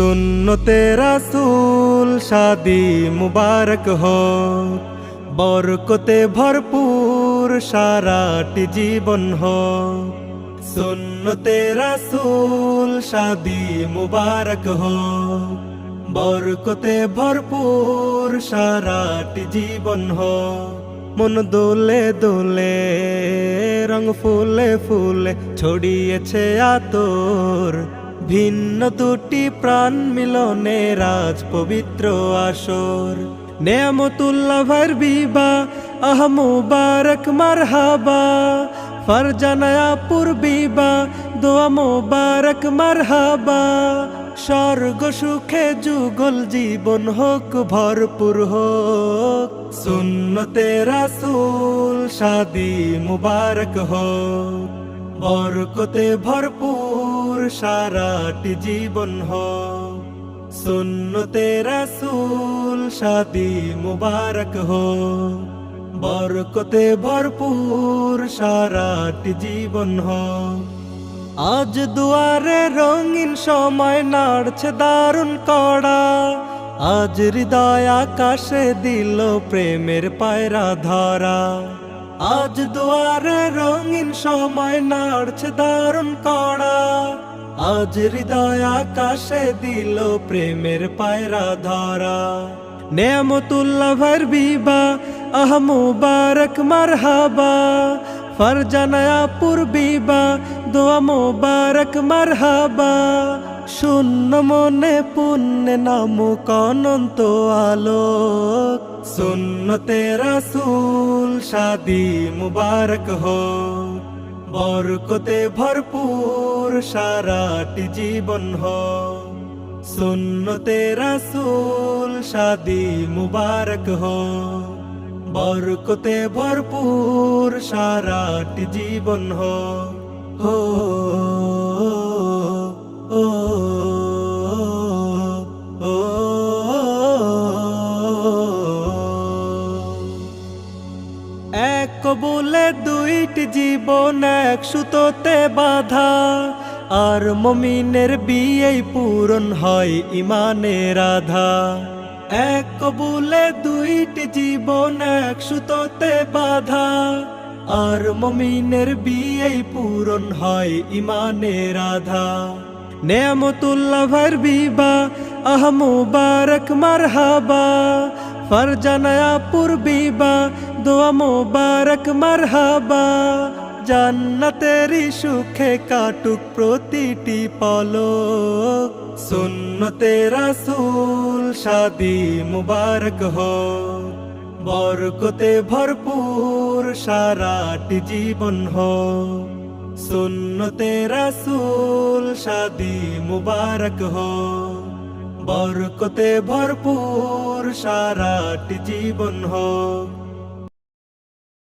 সুন্নতে রাসূল শাদি মুবারক হো বরকতে ভরপুর সারাটি জীবন হো সুন্নতে রাসূল শাদি মুবারক হো বরকতে ভরপুর সারাটি জীবন হো মন দোলে দোলে, রং ফুলে ফুলে ছড়িয়েছে আতর ভিন্ন দুটি প্রাণ মিলনে রাজ পবিত্র আসর। নেয়ামতুল্লাহ ভাইয়ের বিবা আহ মুবারক মারহাবা। ফরজানায়া পূর্বিবা দোয়া মুবারক মারহাবা। স্বর্গ সুখে যুগল জীবন হোক, ভরপুর হোক। সুন্নতে রাসূল, শাদি মুবারক হোক। বরকতে ভরপুর সারাটি জীবন হোক সুন্নতে রাসূল শাদি মুবারক হোক বরকতে ভরপুর সারাটি জীবন হোক আজ দুয়ারে রঙিন সময় নাড়ছে দারুণ কড়া। আজ হৃদয় আকাশে দিল প্রেমের পায়রা ধরা। আজ দুয়ারে রঙিন সময় নাড়ছে দারুণ কড়া। আজ হৃদয় আকাশে দিল প্রেমের পায়রা ধরা। নেয়ামতুল্লাহ ভাইয়ের বিবা আহ মুবারক, মারহাবা। ফরজানায়া পূর্বিবা দোয়া মুবারক মারহাবা শূন্য মনে পুণ্যে নামুক অনন্ত আলোক সুন্নতে রাসূল শাদি মুবারক হো বরকতে ভরপুর সারাটি জীবন হো সুন্নতে রাসূল শাদি মুবারক হো বরকতে ভরপুর সারাটি জীবন হো, ও এক কবুলে দুইটি জীবন, এক সুতোতে বাধা। আর মমিনের বিয়ে পূরণ হয় ইমানের আধা। এক কবুলে দুইটি জীবন, এক সুতোতে বাধা। আর মমিনের বিয়ে পূরণ হয় ইমানের আধা। নেয়ামতুল্লাহ বিবা, আহ মুবারক, মারহাবা। ফরজানায়া পূর্বিবা দোয়া মুবারক, মারহাবা। জান্নাতেরি সুখে কাটুক প্রতিটি পলক সুন্নতে রাসূল শাদি মুবারক হো। বরকতে ভরপুর সারাটি জীবন হো। সুন্নতে রাসূল শাদি মুবারক হো। বরকতে ভরপুর সারাটি জীবন হোক